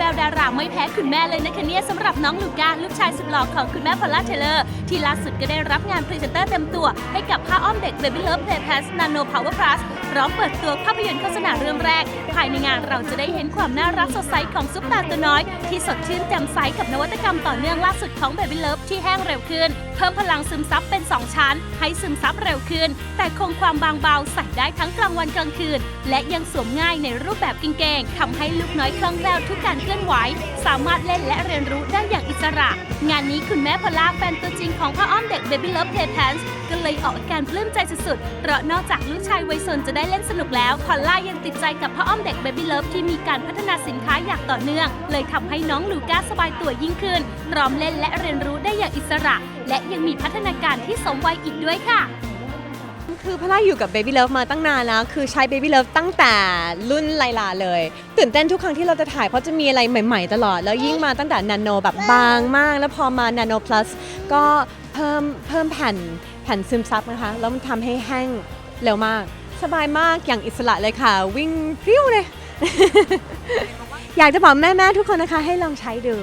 จะมีแววดาราไม่แพ้คุณแม่เลยนะคะเนี่ยสำหรับน้องลูก้าลูกชายสุดหล่อของคุณแม่พอลล่าเทเลอร์ ที่ล่าสุดก็ได้รับงานพรีเซนเตอร์เต็มตัว ให้กับผ้าอ้อมเด็ก Baby Love Play Pass Nano Power Plus พร้อมเปิดตัวภาพยนตร์โฆษณาเรื่องแรก ภายในงานเราจะได้เห็นความน่ารักสดใสของซุปตาตัวน้อย ที่สดชื่นแจ่มใสกับนวัตกรรมต่อเนื่องล่าสุดของ Baby Love ที่แห้งเร็วขึ้น เพิ่มพลังซึมซับเป็น 2 ชั้น ให้ซึมซับเร็วขึ้น แต่คงความบางเบาใส่ได้ทั้งกลางวันกลางคืน และยังสวมง่ายในรูปแบบกางเกงทำให้ลูกน้อยคล่องแคล่วทุกการลื่อนไหว สามารถเล่นและเรียนรู้ได้อย่างอิสระ งานนี้คุณแม่พอล่าแฟนตัวจริงของพ่ออ้อมเด็ก Baby Love Play Pants ก็เลยออกอาการปลื้มใจสุดๆ เพราะนอกจากลูกชายวัยซนจะได้เล่นสนุกแล้วพอลล่ายังติดใจกับพ่ออ้อมเด็ก Baby Love ที่มีการพัฒนาสินค้าอย่างต่อเนื่อง เลยทำให้น้องลูก้าสบายตัวยิ่งขึ้นพร้อมเล่นและเรียนรู้ได้อย่างอิสระ และยังมีพัฒนาการที่สมวัยอีกด้วยค่ะ คือพล่าอยู่กับ Baby Love มาตั้งนานแล้วคือใช้ Baby Love ตั้งแต่รุ่นไลลาเลย ตื่นเต้นทุกครั้งที่เราจะถ่ายเพราะจะมีอะไรใหม่ๆ ตลอด แล้วยิ่งมาตั้งแต่นาโนแบบบางมาก แล้วพอมานาโน plus ก็เพิ่มเพิ่มแผ่นแผ่นซึมซับนะคะ แล้วมันทำให้แห้งเร็วมาก สบายมากอย่างอิสระเลยค่ะ วิ่งฟิวเลย อยากจะบอกแม่ๆทุกคนนะคะให้ลองใช้ดู